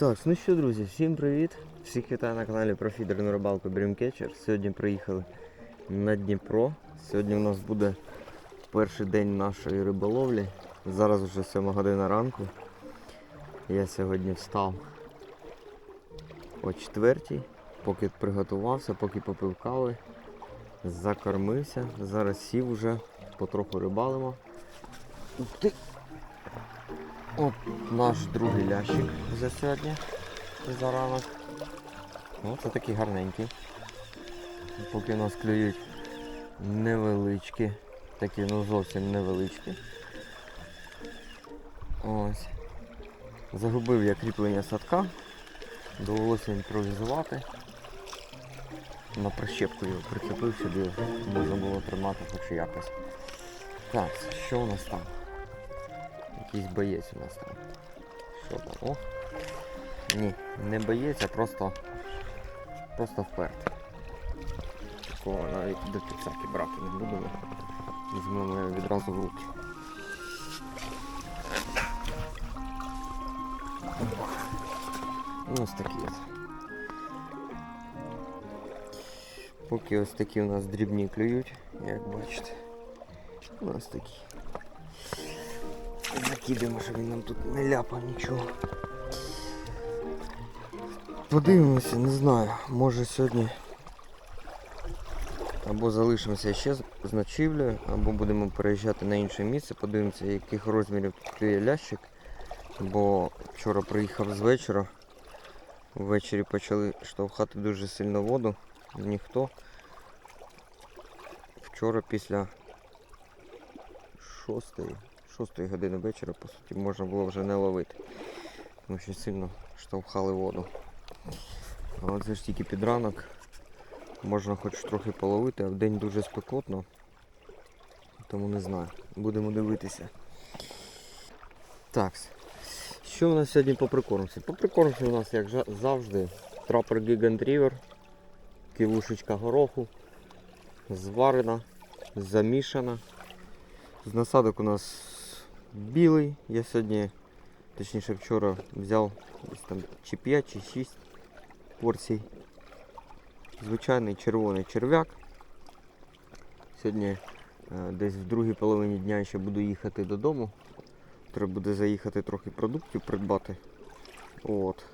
Так, ну що, друзі, всім привіт! Всіх вітаю на каналі про фідерну рибалку Dreamcatcher. Сьогодні приїхали на Дніпро. Сьогодні у нас буде перший день нашої риболовлі. Зараз вже 7 година ранку. Я сьогодні встав о 4, поки приготувався, поки попив кави, закормився. Зараз сів уже, потроху рибалимо. Ух ти! От наш другий лящик за сьогодні, за ранок. Ну, це такий гарненький. Поки нас клюють невеличкі, такі ну зовсім невеличкі. Ось. Загубив я кріплення садка, довелося імпровізувати. На прищепку його прицепив сюди, можна було тримати хоч якось. Так, що у нас там? Якийсь боєць у нас там. Що там? О! Ні, не боєць, а просто. Просто вперед. Такого навіть до підсаки брати не будемо. Візьмемо відразу в руки. Ну, ось такі от. Поки ось такі у нас дрібні клюють, як бачите. Ось такі. Закидемо, щоб він нам тут не ляпав нічого. Подивимося, не знаю. Може сьогодні або залишимося ще з ночівлею, або будемо переїжджати на інше місце, подивимося, яких розмірів тут клює лящик. Бо вчора приїхав з вечора. Ввечері почали штовхати дуже сильно воду. Ніхто. Вчора після шостої, шостої години вечора, по суті, можна було вже не ловити. Тому що сильно штовхали воду. Але це ж тільки під ранок. Можна хоч трохи половити, а в день дуже спекотно. Тому не знаю. Будемо дивитися. Так. Що у нас сьогодні по прикормці? По прикормці у нас, як завжди, трапер Gigant River, кілушечка гороху, зварена, замішана. З насадок у нас білий. Я сьогодні, точніше вчора, взяв десь там чи 5, чи 6 порцій. Звичайний червоний черв'як. Сьогодні е, десь в другій половині дня ще буду їхати додому. Треба буде заїхати трохи продуктів придбати. От.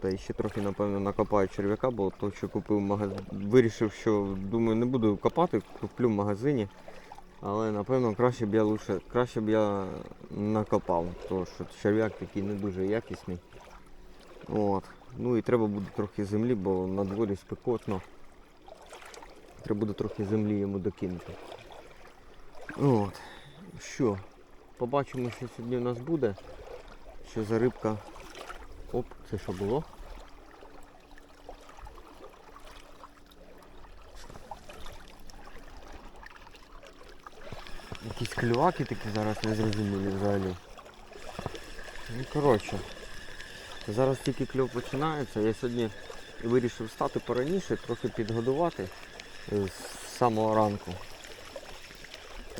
Та ще трохи, напевно, накопаю черв'яка, бо то, що купив в магазині. Вирішив, що думаю, не буду копати, куплю в магазині. Але напевно краще б я лучше, краще б я накопав, тому що черв'як такий не дуже якісний. От. Ну і треба буде трохи землі, бо на дворі спекотно. Треба буде трохи землі йому докинути. От. Що? Побачимо, що сьогодні у нас буде. Що за рибка. Оп, це що було? Якісь клюваки такі зараз незрозумілі взагалі. Ну коротше. Зараз тільки кльов починається. Я сьогодні вирішив встати пораніше, трохи підгодувати е, з самого ранку.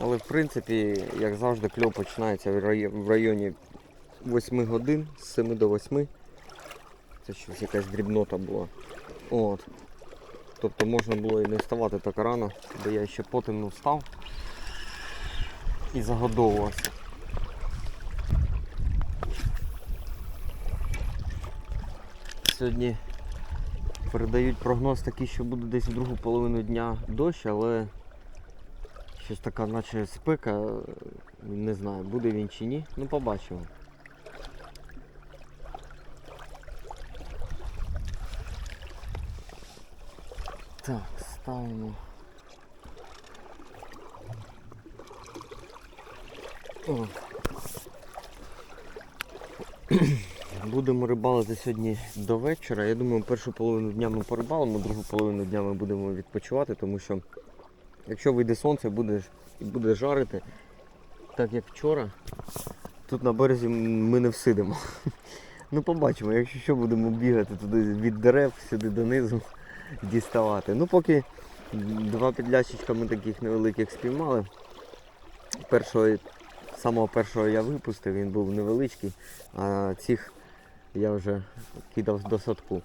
Але в принципі, як завжди, кльов починається в районі 8 годин, з 7 до 8. Це щось якась дрібнота була. От. Тобто можна було і не вставати так рано, бо я ще потемно встав і загодовувався. Сьогодні передають прогноз такий, що буде десь в другу половину дня дощ, але щось така наче спека, не знаю, буде він чи ні. Ну побачимо. Так, ставимо. Будемо рибалити сьогодні до вечора. Я думаю, першу половину дня ми порибалимо, другу половину дня ми будемо відпочивати, тому що якщо вийде сонце буде, і буде жарити, так як вчора, тут на березі ми не всидимо. Ну побачимо, якщо що будемо бігати туди від дерев сюди донизу діставати. Ну поки два підлящичка ми таких невеликих спіймали. Першого Самого першого я випустив, він був невеличкий, а цих я вже кидав до садку.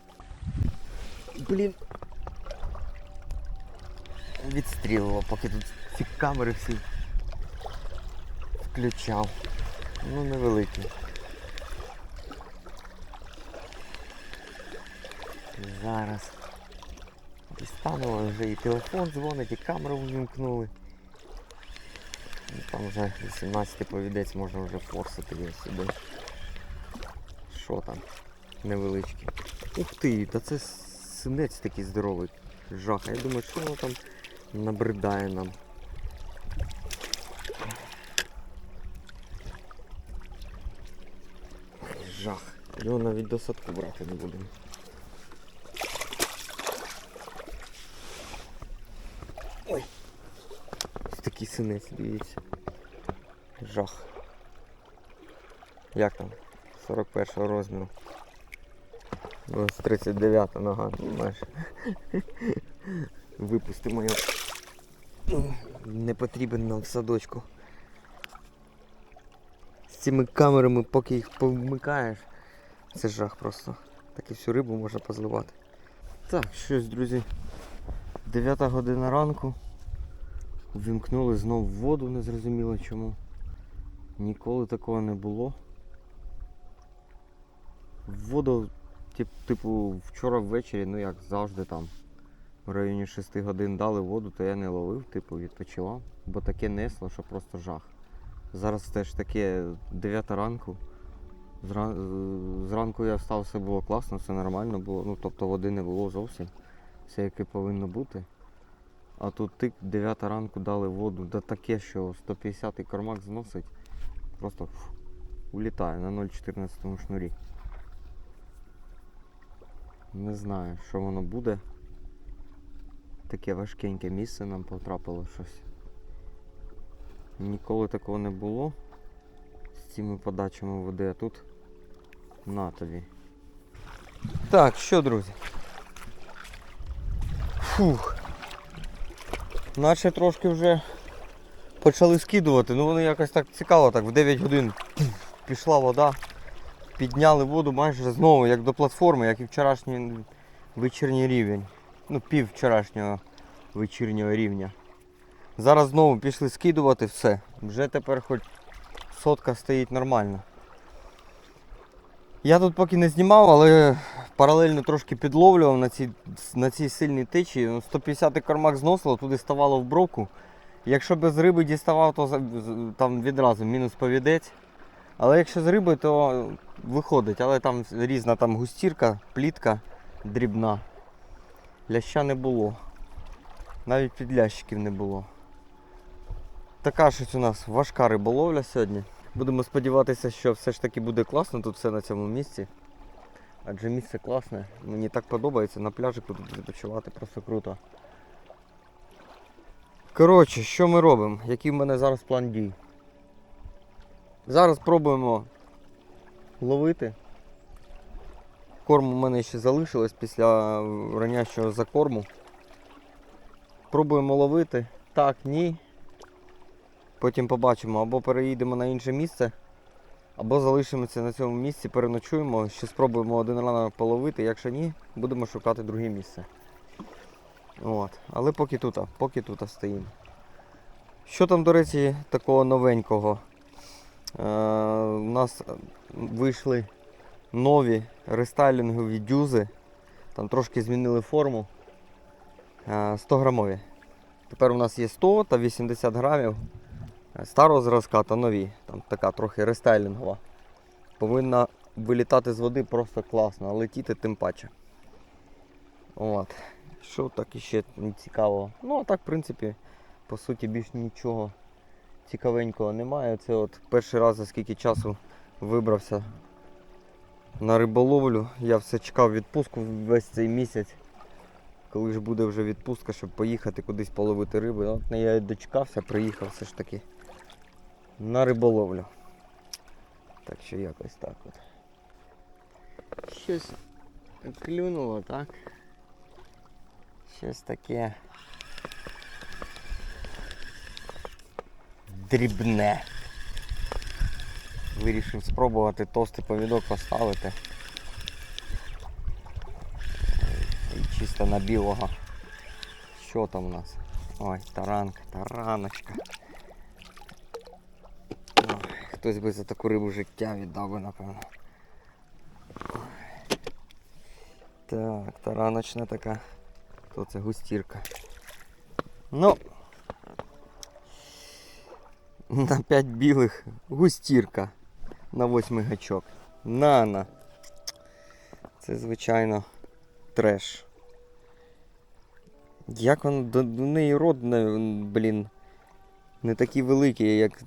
Блін. Відстрілював, поки тут ці камери всі включав. Ну невеликі. Зараз. Дістанемо вже і телефон дзвонить, і камеру вимкнули. Там вже 18 повідець можна вже форсити його сюди. Що там? Невеличкий. Ух ти, та це синець такий здоровий. Жах. Я думаю, що воно там набридає нам. Жах. Його навіть до садку брати не будемо. Такий синець, дивіться. Жах. Як там? 41 розміру. Ось 39 нога, ну майже. Випустимо його. Не потрібен нам в садочку. З цими камерами, поки їх повмикаєш, це жах просто. Так і всю рибу можна позливати. Так, щось, друзі. 9 година ранку. Вімкнули знов воду, незрозуміло чому. Ніколи такого не було. Воду, тип, типу, вчора ввечері, ну як завжди там, в районі 6 годин дали воду, то я не ловив, типу, відпочивав, бо таке несло, що просто жах. Зараз теж таке 9 ранку. Зран- Зранку я встав, все було класно, все нормально було. Ну тобто води не було зовсім. Все яке повинно бути. А тут тик 9 ранку дали воду, да таке, що 150-й кормак зносить, просто фу, улітає на 0,14 шнурі. Не знаю, що воно буде. Таке важкеньке місце нам потрапило щось. Ніколи такого не було з цими подачами води, а тут на тобі. Так, що, друзі? Фух. Наче трошки вже почали скидувати, ну вони якось так цікаво, так в 9 годин пішла вода. Підняли воду майже знову, як до платформи, як і вчорашній вечірній рівень. Ну, пів вчорашнього вечірнього рівня. Зараз знову пішли скидувати все. Вже тепер хоч сотка стоїть нормально. Я тут поки не знімав, але паралельно трошки підловлював на цій, на цій сильній течії. Ну, 150 кормак зносило, туди ставало в бровку. Якщо без риби діставав, то там відразу мінус повідець. Але якщо з риби, то виходить, але там різна там густірка, плітка дрібна. Ляща не було. Навіть підлящиків не було. Така щось у нас важка риболовля сьогодні. Будемо сподіватися, що все ж таки буде класно тут все на цьому місці. Адже місце класне. Мені так подобається на пляжі тут відпочивати просто круто. Коротше, що ми робимо? Який в мене зараз план дій? Зараз пробуємо ловити. Корм у мене ще залишилось після ранящого закорму. Пробуємо ловити. Так, ні. Потім побачимо, або переїдемо на інше місце, або залишимося на цьому місці, переночуємо, ще спробуємо один ранок половити, якщо ні, будемо шукати друге місце. От. Але поки тут, поки тут стоїмо. Що там, до речі, такого новенького? Е, у нас вийшли нові рестайлінгові дюзи. Там трошки змінили форму. Е, 100 грамові. Тепер у нас є 100 та 80 грамів старого зразка та нові. Там така трохи рестайлінгова. Повинна вилітати з води просто класно, а летіти тим паче. От. Що так іще цікавого? Ну а так, в принципі, по суті, більш нічого цікавенького немає. Це от перший раз за скільки часу вибрався на риболовлю. Я все чекав відпустку весь цей місяць. Коли ж буде вже відпустка, щоб поїхати кудись половити риби. От я дочекався, приїхав все ж таки на риболовлю. Так що якось так от. Щось клюнуло, так? Щось таке. Дрібне. Вирішив спробувати товстий повідок поставити. І чисто на білого. Що там у нас? Ой, таранка, тараночка. Хтось би за таку рибу життя віддав би, напевно. Так, тараночна така. То це густірка. Ну. На 5 білих густірка на 8 гачок. Нана. Це звичайно треш. Як он до, неї не- блін, не такий великий, як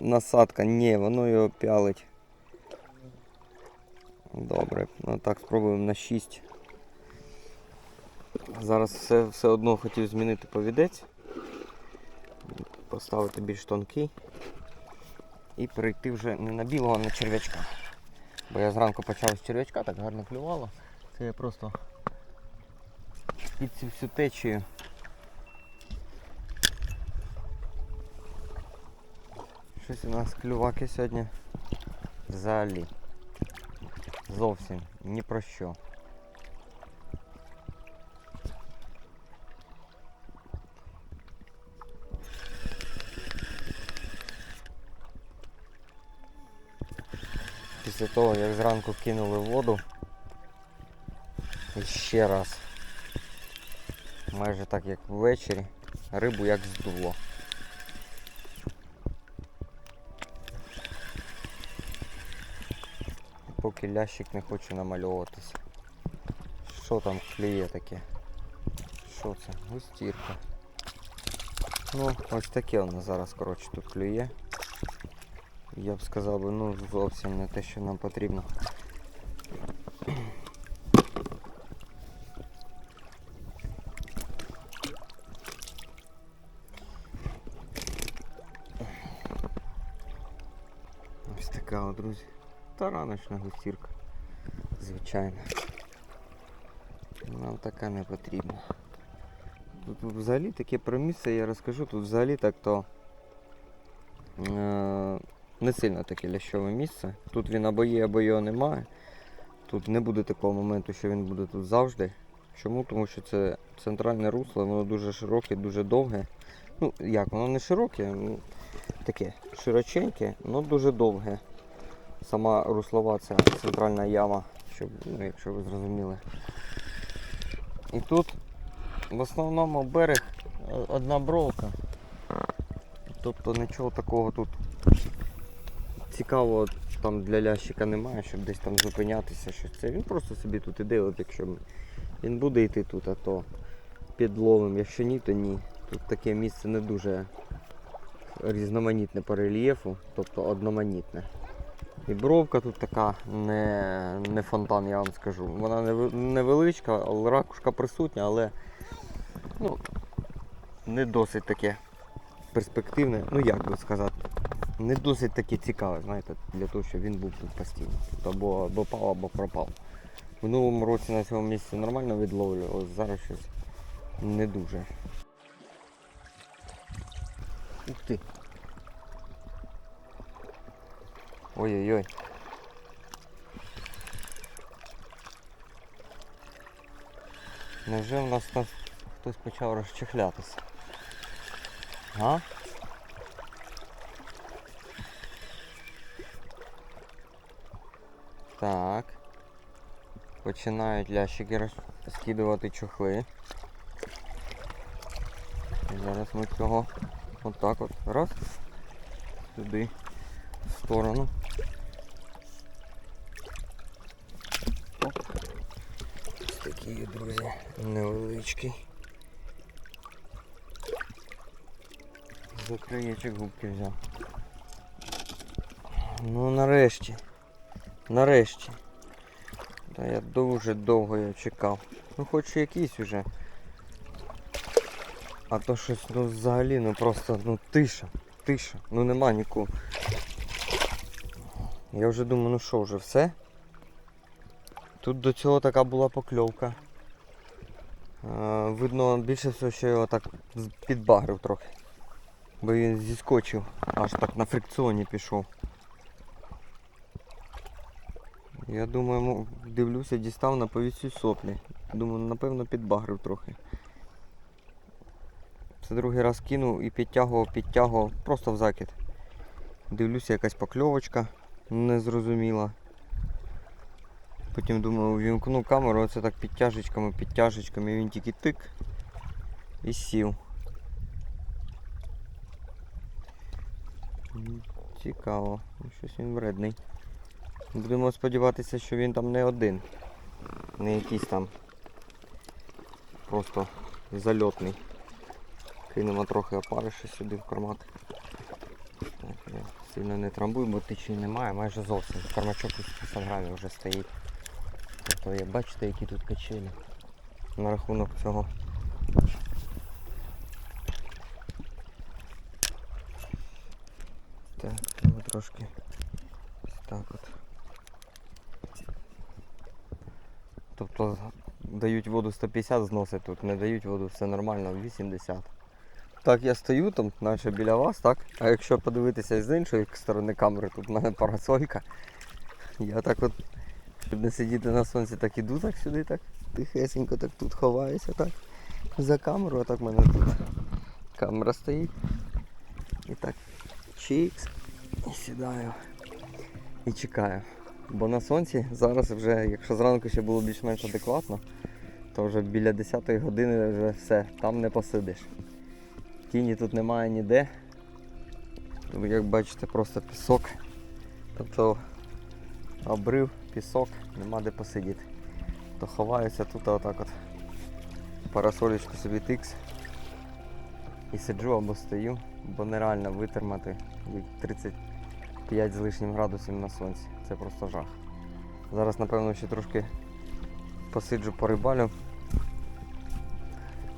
насадка. Ні, воно його пялить. Добре, ну так спробуємо на 6. Зараз все, все одно хотів змінити повідець. Поставити більш тонкий. І перейти вже не на білого, а на черв'ячка. Бо я зранку почав з черв'ячка, так гарно клювало. Це я просто під цю всю течію. Щось у нас клюваки сьогодні взагалі. Зовсім ні про що. Після того, як зранку кинули воду, і ще раз, майже так як ввечері, рибу як здуло. Поки лящик не хоче намальовуватися. Що там клює таке? Що це? Густірка. Ну, ось таке воно зараз, коротше, тут клює. Я б сказав би, ну зовсім не те, що нам потрібно. Ось така, от, друзі. Тараночна густірка. Звичайно. Нам така не потрібна. Тут взагалі таке про місце я розкажу, тут взагалі так то е, не сильно таке лящове місце. Тут він або є, або його немає. Тут не буде такого моменту, що він буде тут завжди. Чому? Тому що це центральне русло, воно дуже широке, дуже довге. Ну, як, воно не широке, таке широченьке, але дуже довге. Сама руслова ця центральна яма, щоб, ну, якщо ви зрозуміли. І тут в основному берег е, одна бровка. Тобто нічого такого тут цікавого там для лящика немає, щоб десь там зупинятися. Щось це. Він просто собі тут іде, от якщо він буде йти тут, а то під якщо ні, то ні. Тут таке місце не дуже різноманітне по рельєфу, тобто одноманітне. І бровка тут така не, не фонтан, я вам скажу. Вона невеличка, ракушка присутня, але ну, не досить таке перспективне, ну як би сказати, не досить таке цікаве, знаєте, для того, щоб він був тут постійно. Тут або, або пав, або пропав. В минулому році на цьому місці нормально відловлю, ось зараз щось не дуже. Ух ти. Ой-ой-ой. Невже в нас там хтось почав розчехлятися? А? Так. Починають лящики роз- скидувати чохли. І зараз ми цього отак от раз сюди в сторону. Оп. Ось такий, друзі, невеличкий. За краєчок губки взяв. Ну нарешті. Нарешті. Та я дуже довго його чекав. Ну хоч якийсь уже. А то щось ну взагалі ну просто ну тиша. Тиша. Ну нема нікого. Я вже думаю, ну що вже все. Тут до цього така була покльовка. Е, видно, більше всього, що його так підбагрив трохи. Бо він зіскочив, аж так на фрикціоні пішов. Я думаю, дивлюся, дістав на повіцю соплі. Думаю, напевно, підбагрив трохи. Це другий раз кинув і підтягував, підтягував, просто в закид. Дивлюся, якась покльовочка незрозуміла. Потім думаю, вімкну камеру, оце так підтяжечками, підтяжечками, і він тільки тик і сів. Цікаво, щось він вредний. Будемо сподіватися, що він там не один. Не якийсь там просто зальотний. Кинемо трохи опариші сюди в кармат. Так, я сильно не трамбую, бо течії немає, майже зовсім. Кармачок із 50 грамів вже стоїть. Тобто бачите, які тут качелі на рахунок цього. Так, треба трошки так от. Тобто дають воду 150 зносить тут, не дають воду, все нормально, 80. Так, я стою там, наче біля вас, так? А якщо подивитися з іншої сторони камери, тут в мене парасолька. Я так от, щоб не сидіти на сонці, так іду так сюди, так тихесенько, так тут ховаюся, так. За камеру, а так в мене тут камера стоїть. І так чікс. І сідаю. І чекаю. Бо на сонці зараз вже, якщо зранку ще було більш-менш адекватно, то вже біля 10 години вже все, там не посидиш. Тіні тут немає ніде. Як бачите, просто пісок. Тобто обрив, пісок, нема де посидіти. То ховаюся тут отак от. Парасолечку собі тикс. І сиджу або стою, бо нереально витримати від 35 з лишнім градусів на сонці. Це просто жах. Зараз, напевно, ще трошки посиджу порибалю.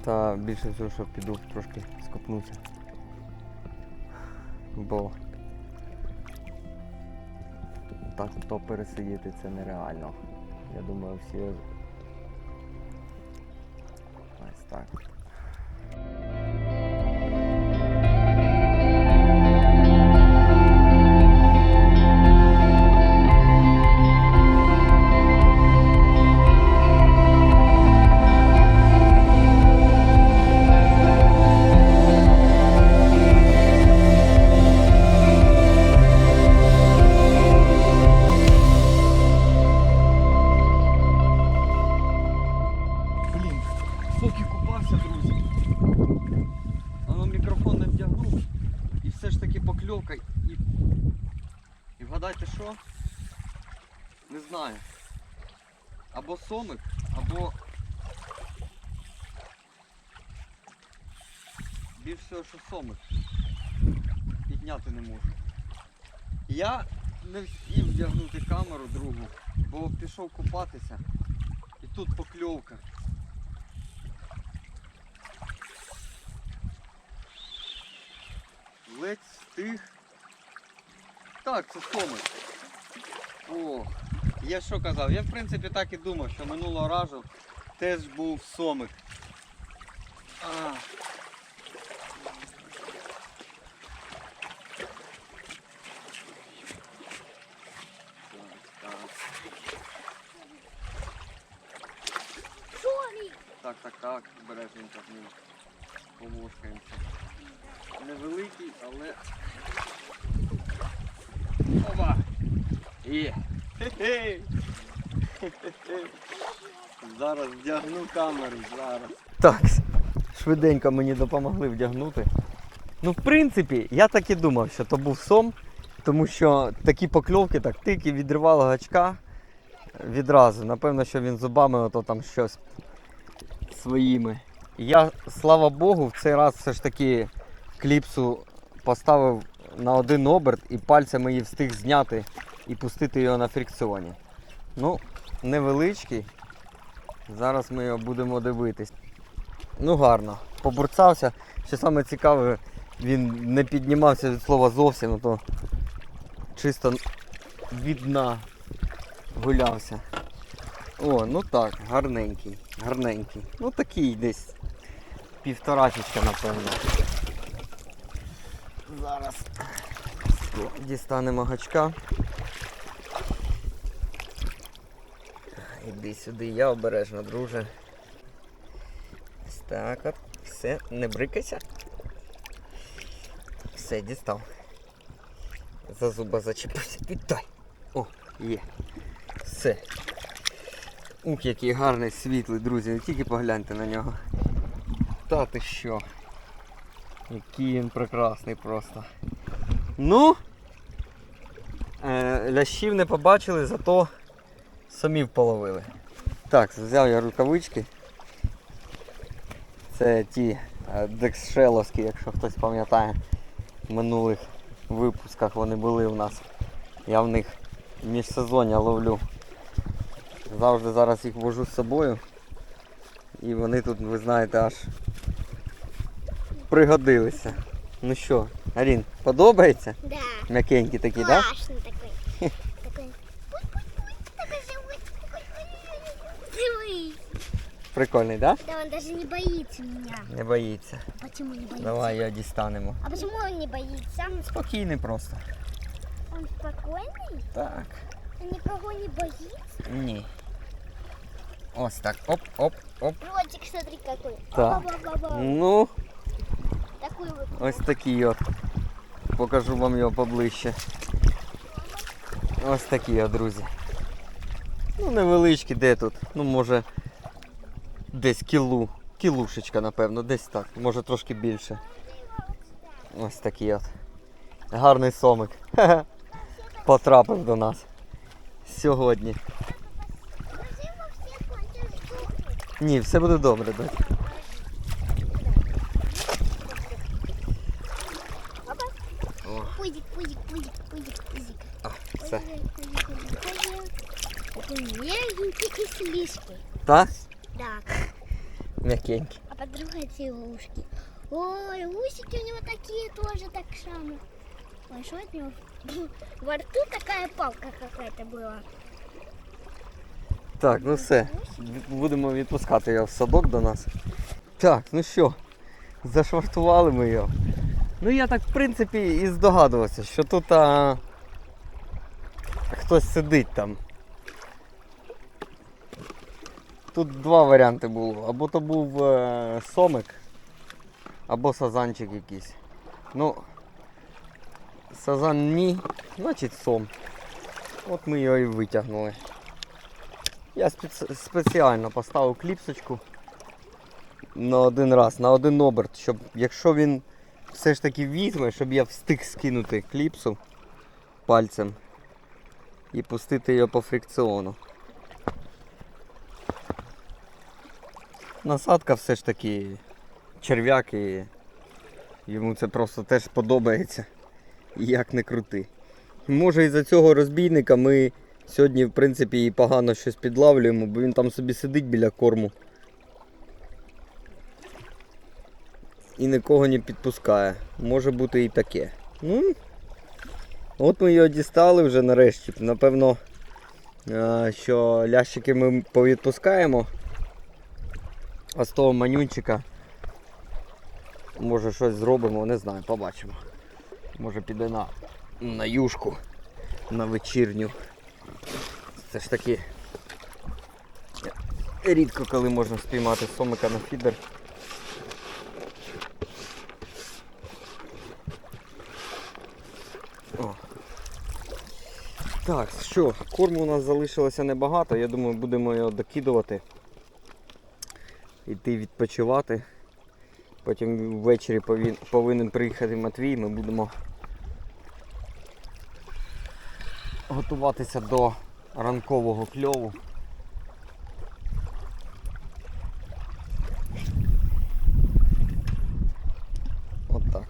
Та більше всього, що піду трошки скопнуся. Бо так то пересидіти це нереально. Я думаю, всі ось так. Підняти не можу. Я не встиг вдягнути камеру другу, бо пішов купатися. І тут покльовка. Ледь встиг. Так, це сомик. О, я що казав? Я в принципі так і думав, що минулого разу теж був сомик. Так, так. Sorry. Так, так, так, ним помошкаємося. Невеликий, але. Опа! Є! Хе-хе! Зараз вдягну камеру, зараз. Так, швиденько мені допомогли вдягнути. Ну, в принципі, я так і думав, що то був сом, тому що такі покльовки, так тики відривало гачка відразу. Напевно, що він зубами ото там щось своїми. Я, слава Богу, в цей раз все ж таки кліпсу поставив на один оберт і пальцями її встиг зняти і пустити його на фрикціоні. Ну, невеличкий. Зараз ми його будемо дивитись. Ну гарно. Побурцався. Що саме цікаве, він не піднімався від слова зовсім, а то чисто від дна гулявся. О, ну так, гарненький, гарненький. Ну такий десь півторачечка, напевно. Зараз дістанемо гачка. Іди сюди, я обережно, друже. Ось так от. Все, не брикайся. Все, дістав. За зуба зачепився. Віддай. О, є. Все. Ух, який гарний світлий, друзі, не тільки погляньте на нього. Та що? Який він прекрасний просто. Ну, е, лящів не побачили, зато самі половили. Так, взяв я рукавички. Це ті е, декшеловські, якщо хтось пам'ятає. В минулих випусках вони були в нас. Я в них міжсезоння ловлю. Завжди зараз їх вожу з собою. І вони тут, ви знаєте, аж пригодилися. Ну що, Арін, подобається? Да. М'якенькі такі, так? Да? Классный такой. Такой. Такой живой. Живый. Прикольний, так? Да, он даже не боится меня. Да? Не боїться. Почему не боится? Давай його дістанемо. А почему он не боится? Спокійний просто. Он спокойный? Так. Он никого не боится? Ні. Ось так. Оп, оп, оп. Ротик, смотри какой. Так. Ба-ба-ба-ба. Ну, Такой вот. ось такий от. Покажу вам його поближче. Ось такі от, друзі. Ну, невеличкі, де тут? Ну, може, десь кілу. Кілушечка, напевно, десь так. Може трошки більше. Ось такий от. Гарний сомик. Потрапив до нас. Сьогодні. Ні, все буде добре, дочь. Кислишкой. Так? Да. М'якенький. А подруга эти ушки. Ой, усики у него такие тоже так само. Ой, что от него? Во рту такая палка какая-то была. Так, ну все. Будемо відпускати його в садок до нас. Так, ну що, зашвартували ми його. Ну я так в принципі і здогадувався, що тут а, хтось сидить там. Тут два варіанти було. Або то був е, сомик, або сазанчик якийсь. Ну, сазан ні, значить сом. От ми його і витягнули. Я спец- спеціально поставив кліпсочку на один раз, на один оберт, щоб якщо він все ж таки візьме, щоб я встиг скинути кліпсу пальцем і пустити його по фрикціону. Насадка все ж таки черв'як і йому це просто теж подобається. Як не крути. Може із-за цього розбійника ми Сьогодні, в принципі, і погано щось підлавлюємо, бо він там собі сидить біля корму. І нікого не підпускає. Може бути і таке. Ну, от ми його дістали вже нарешті. Напевно, що лящики ми повідпускаємо. А з того манюнчика може щось зробимо, не знаю, побачимо. Може піде на, на юшку, на вечірню. Це ж таки рідко коли можна спіймати сомика на фідер. О. Так, що, корму у нас залишилося небагато, я думаю, будемо його докидувати. Йти відпочивати. Потім ввечері повин- повинен приїхати Матвій, ми будемо готуватися до ранкового кльову. От так.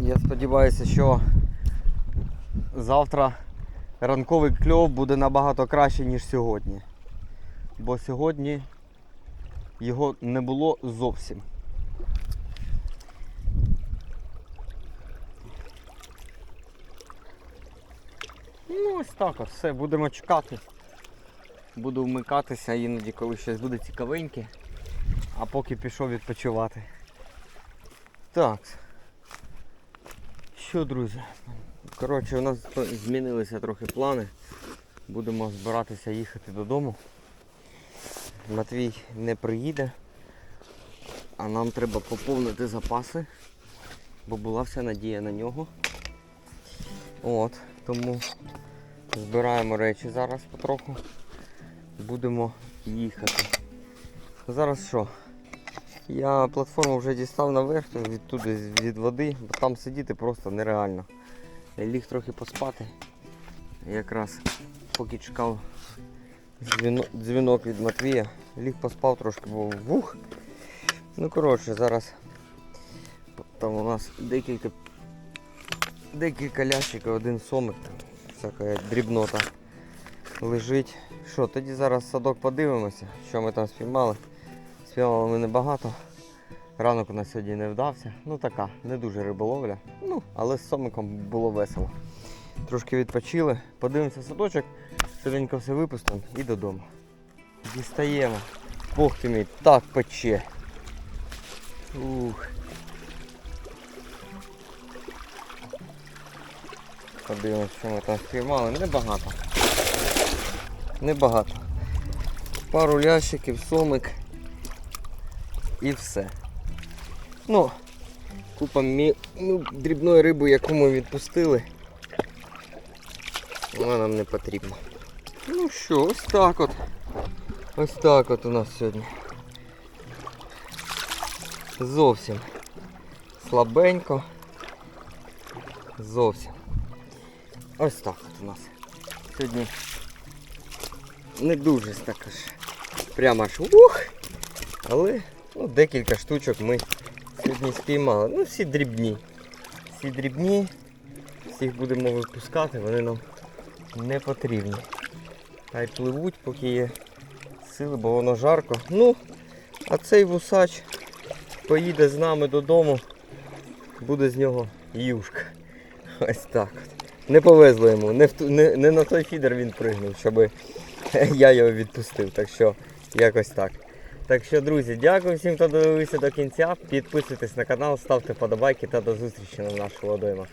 Я сподіваюся, що завтра ранковий кльов буде набагато краще, ніж сьогодні. Бо сьогодні його не було зовсім. Ну ось так от, все, будемо чекати. Буду вмикатися іноді, коли щось буде цікавеньке. А поки пішов відпочивати. Так. Що, друзі? Коротше, у нас змінилися трохи плани. Будемо збиратися їхати додому. Матвій не приїде, а нам треба поповнити запаси, бо була вся надія на нього. От, тому збираємо речі зараз потроху. Будемо їхати. Зараз що? Я платформу вже дістав наверх відтуди від води, бо там сидіти просто нереально. Я ліг трохи поспати. Якраз поки чекав дзвінок від Матвія, ліг поспав трошки, бо вух. Ну коротше, зараз там у нас декілька декілька лящиків, один сомик, всяка як дрібнота лежить. Що, тоді зараз садок подивимося, що ми там спіймали. Спіймали ми небагато. Ранок у нас сьогодні не вдався. Ну така, не дуже риболовля. Ну, але з сомиком було весело. Трошки відпочили, подивимося садочок, швиденько все випустимо і додому. Дістаємо. Бог ти мій, так пече. Ух. Подивимося, що ми там спіймали. Небагато. Небагато. Пару лящиків, сомик і все. Ну, купа мі... ну, дрібної риби, яку ми відпустили. Вона нам не потрібна. Ну що, ось так от. Ось так от у нас сьогодні. Зовсім слабенько. Зовсім. Ось так от у нас. Сьогодні не дуже так аж прямо аж ух. Але ну, декілька штучок ми сьогодні спіймали. Ну, всі дрібні. Всі дрібні. Всіх будемо випускати, вони нам не потрібні. Хай пливуть, поки є сили, бо воно жарко. Ну, а цей вусач поїде з нами додому, буде з нього юшка. Ось так. Не повезло йому, не, в ту- не, не на той фідер він пригнув, щоб я його відпустив. Так що якось так. Так що, друзі, дякую всім, хто дивився до кінця. Підписуйтесь на канал, ставте подобайки та до зустрічі на наших водоймах.